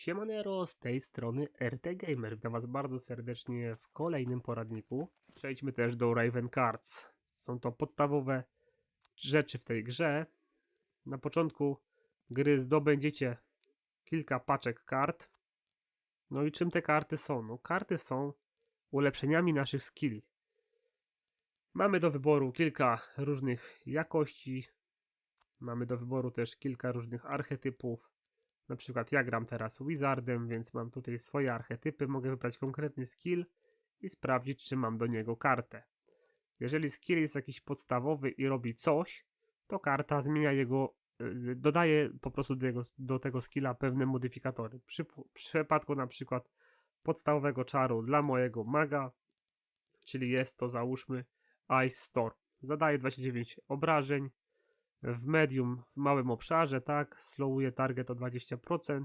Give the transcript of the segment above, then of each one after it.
Siemanero, z tej strony RT Gamer. Witam Was bardzo serdecznie w kolejnym poradniku. Przejdźmy też do Raven Cards. Są to podstawowe rzeczy w tej grze. Na początku gry zdobędziecie kilka paczek kart. No i czym te karty są? No, karty są ulepszeniami naszych skilli. Mamy do wyboru kilka różnych jakości. Mamy do wyboru też kilka różnych archetypów. Na przykład ja gram teraz Wizardem, więc mam tutaj swoje archetypy. Mogę wybrać konkretny skill i sprawdzić, czy mam do niego kartę. Jeżeli skill jest jakiś podstawowy i robi coś, to karta zmienia jego, y, dodaje po prostu do, jego, do tego skilla pewne modyfikatory. Przy, w przypadku na przykład podstawowego czaru dla mojego maga, czyli jest to załóżmy Ice Storm. Zadaje 29 obrażeń, w medium w małym obszarze, tak, slowuje target o 20%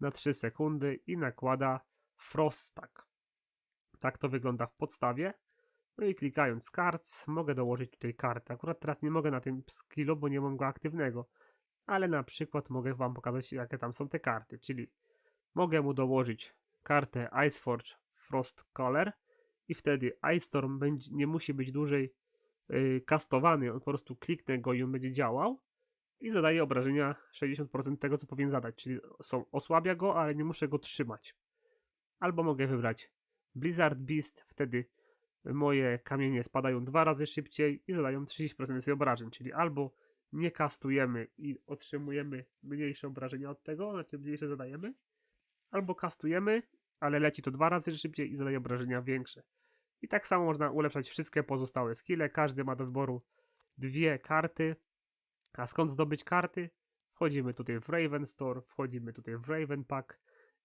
na 3 sekundy i nakłada Frost Stack. Tak to wygląda w podstawie. No i klikając cards mogę dołożyć tutaj kartę. Akurat teraz nie mogę na tym skillu, bo nie mam go aktywnego, ale na przykład mogę wam pokazać jakie tam są te karty, czyli mogę mu dołożyć kartę Iceforge Frost Color i wtedy Ice Storm będzie, nie musi być dłużej kastowany, on po prostu kliknę go i on będzie działał i zadaje obrażenia 60% tego, co powinien zadać, czyli są, osłabia go, ale nie muszę go trzymać. Albo mogę wybrać Blizzard Beast, wtedy moje kamienie spadają dwa razy szybciej i zadają 30% więcej obrażeń, czyli albo nie kastujemy i otrzymujemy mniejsze obrażenia od tego, znaczy mniejsze zadajemy, albo kastujemy, ale leci to dwa razy szybciej i zadaje obrażenia większe. I tak samo można ulepszać wszystkie pozostałe skille. Każdy ma do wyboru dwie karty. A skąd zdobyć karty? Wchodzimy tutaj w Raven Store, wchodzimy tutaj w Raven Pack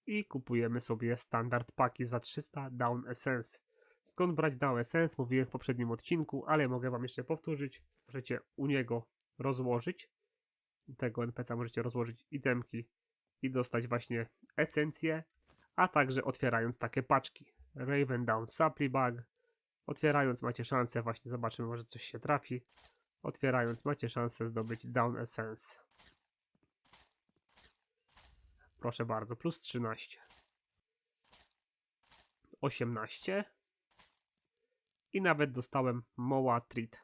i kupujemy sobie standard paki za 300 Down Essence. Skąd brać Down Essence? Mówiłem w poprzednim odcinku, ale mogę wam jeszcze powtórzyć. Możecie u niego rozłożyć tego NPC możecie rozłożyć itemki i dostać właśnie esencję, a także otwierając takie paczki. Raven Down Supply Bag. Otwierając macie szansę, właśnie zobaczymy, może coś się trafi. Otwierając macie szansę zdobyć Down Essence. Proszę bardzo, plus 13. 18. I nawet dostałem Moa Treat.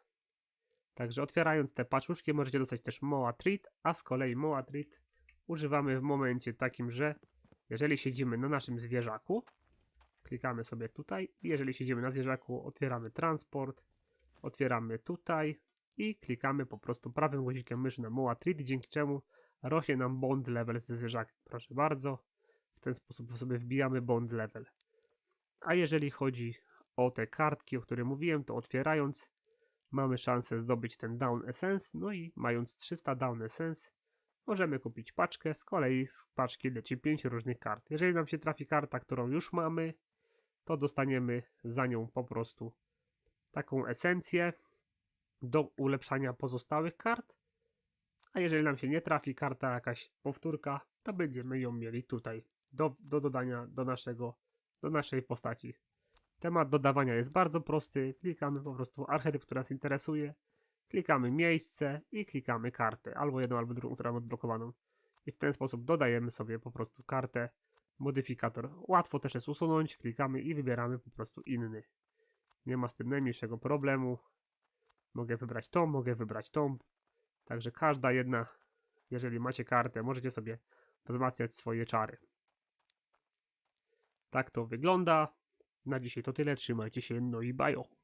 Także otwierając te paczuszki możecie dostać też Moa Treat, a z kolei Moa Treat używamy w momencie takim, że jeżeli siedzimy na naszym zwierzaku, klikamy sobie tutaj jeżeli siedzimy na zwierzaku, otwieramy transport, otwieramy tutaj i klikamy po prostu prawym guzikiem myszy na Moa Treat, dzięki czemu rośnie nam bond level ze zwierzakiem. Proszę bardzo, w ten sposób sobie wbijamy bond level. A jeżeli chodzi o te kartki, o których mówiłem, to otwierając mamy szansę zdobyć ten Down Essence, no i mając 300 Down Essence możemy kupić paczkę, z kolei z paczki leci 5 różnych kart. Jeżeli nam się trafi karta, którą już mamy, to dostaniemy za nią po prostu taką esencję do ulepszania pozostałych kart. A jeżeli nam się nie trafi karta jakaś powtórka, to będziemy ją mieli tutaj do, do dodania do naszego do naszej postaci. Temat dodawania jest bardzo prosty. Klikamy po prostu archetyp, który nas interesuje. Klikamy miejsce i klikamy kartę. Albo jedną, albo drugą, którą mamy odblokowaną. I w ten sposób dodajemy sobie po prostu kartę, modyfikator. Łatwo też jest usunąć. Klikamy i wybieramy po prostu inny. Nie ma z tym najmniejszego problemu. Mogę wybrać tą, mogę wybrać tą. Także każda jedna, jeżeli macie kartę, możecie sobie wzmacniać swoje czary. Tak to wygląda. Na dzisiaj to tyle. Trzymajcie się, no i bajo.